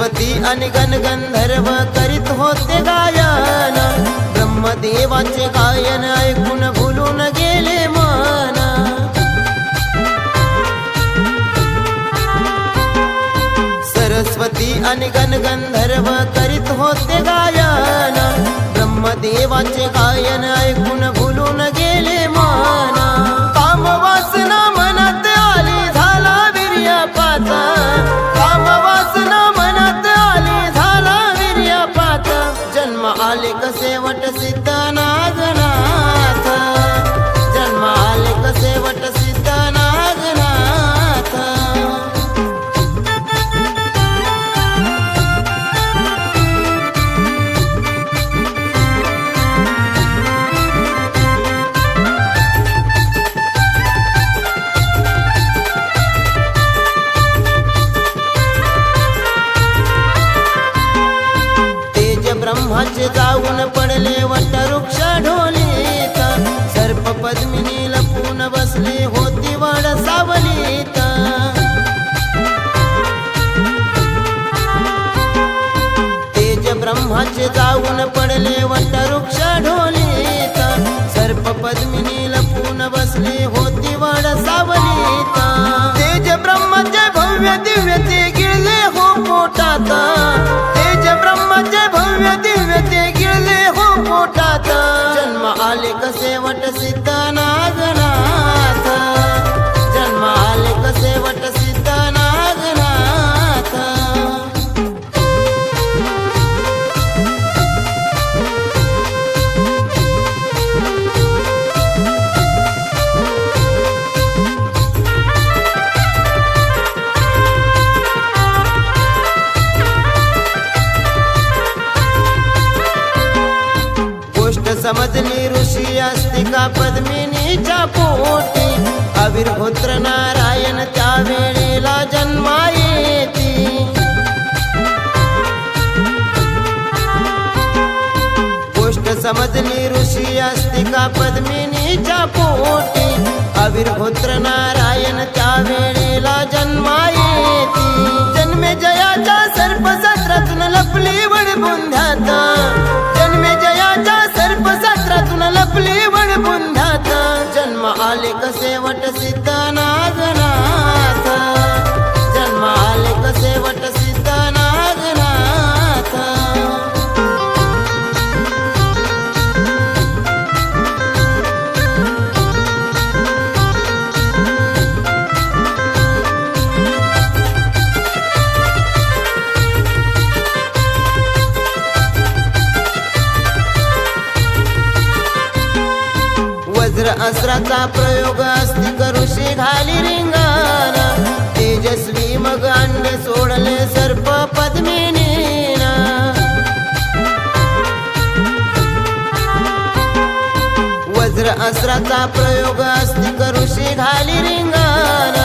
सरस्वती आणि गणगंधर्व करीत होते गायन. ब्रह्मदेवाचे गायन ऐकून भुलून गेले मन. सरस्वती आणि गणगंधर्व करीत होते गायन. ब्रह्मदेवाचे गायन ऐकून आले कसे सर्प पून बसले होती वड सावलीता. तेज ब्रह्माचे भव्य दिव्य ते गिळले हो पोटात. तेज ब्रह्माचे भव्य दिव्य ते गिळले हो पोटात. जन्म आले कसे वट सिद्धाना? पद्मिनीच्या पोटी. अविर्भोत्र नारायण त्या वेळेला जन्मा येती. गोष्ट समजली ऋषी अस्तिका पद्मिनीच्या पोटी. अविर्भोत्र नारायण त्या वेळेला जन्मा येती. जन्मे जयाच्या सर्पसत्रातून लपली वडबुंध्यात शस्त्राचा प्रयोग अस्ति ऋषी घाली रिंगान तेजस्वी मग अंडे सोडले सर्प पद्मिनीन. वज्र अस्त्राचा प्रयोग अस्ति ऋषी घाली रिंगान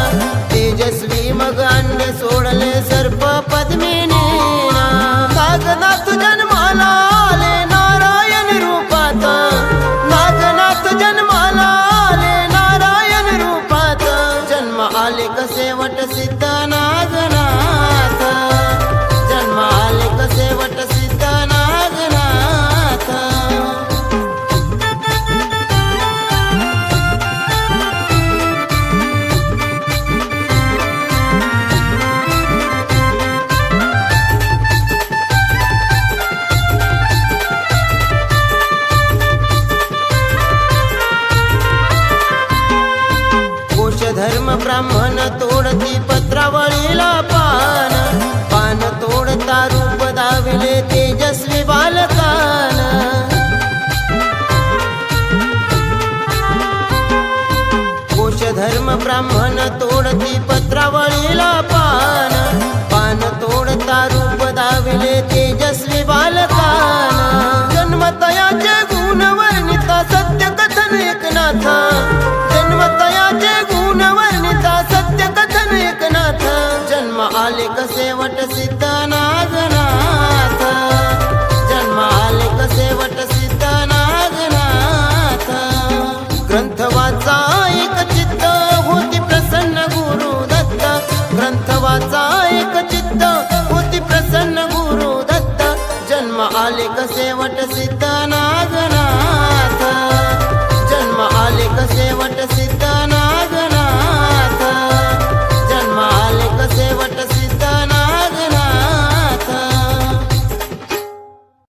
तेजस्वी मग अंडे सोडले सर्प पद्मिनी ब्राह्मण तोडती पत्रावळीला पान. पान तोडता रूप दाविले तेजस्वी बालकान. कोश धर्म ब्राह्मण तोडती पत्रावळीला पान. पान तोडता रूप दाविले